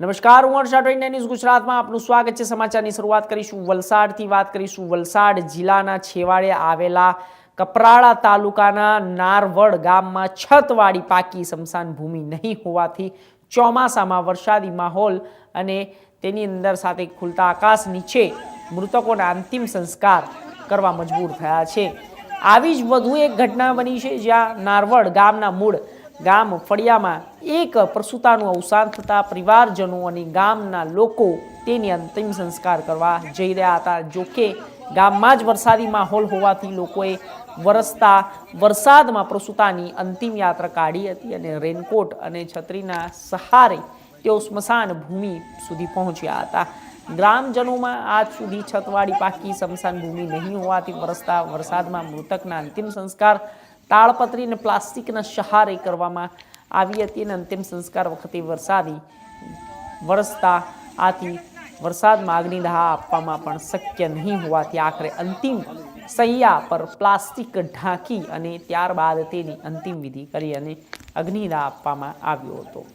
નમસ્કાર, હું Harsha twenty news ગુજરાતમાં આપનું સ્વાગત છે. સમાચારની શરૂઆત કરીશું. વલસાડથી વાત કરીશું. વલસાડ જિલ્લાના છેવાડે આવેલા કપરાળા તાલુકાના નારવડ ગામમાં છતવાળી પાકી સ્મશાન ભૂમિ નહીં હોવાથી ચોમાસામાં વરસાદી માહોલ અને તેની અંદર સાથે ખુલતા આકાશ નીચે મૃતકોના અંતિમ સંસ્કાર કરવા મજબૂર થયા છે. આવી જ વધુ એક ઘટના બની છે જ્યાં નારવડ ગામના મૂળ ગામ ફળિયામાં એક પ્રસૂતાનું અવસાન થતાં પરિવારજનો અને ગામના લોકો તેની અંતિમ સંસ્કાર કરવા જઈ રહ્યા હતા. જોકે ગામમાં જ વરસાદી માહોલ હોવાથી લોકોએ વરસતા વરસાદમાં પ્રસૂતાની અંતિમ યાત્રા કાઢી હતી અને રેનકોટ અને છત્રીના સહારે તેઓ સ્મશાન ભૂમિ સુધી પહોંચ્યા હતા. ગ્રામજનોમાં આજ સુધી છતવાળી પાકી સ્મશાન ભૂમિ નહીં હોવાથી વરસતા વરસાદમાં મૃતકના અંતિમ સંસ્કાર તાળપત્રી અને પ્લાસ્ટિકના સહારે કરવામાં આવી હતી અને અંતિમ સંસ્કાર વખતે વરસાદી વરસતા આથી વરસાદમાં અગ્નિદાહ આપવામાં પણ શક્ય નહીં હોવાથી આખરે અંતિમ સૈયા પર પ્લાસ્ટિક ઢાંકી અને ત્યારબાદ તેની અંતિમ વિધિ કરી અને અગ્નિદાહ આપવામાં આવ્યો હતો.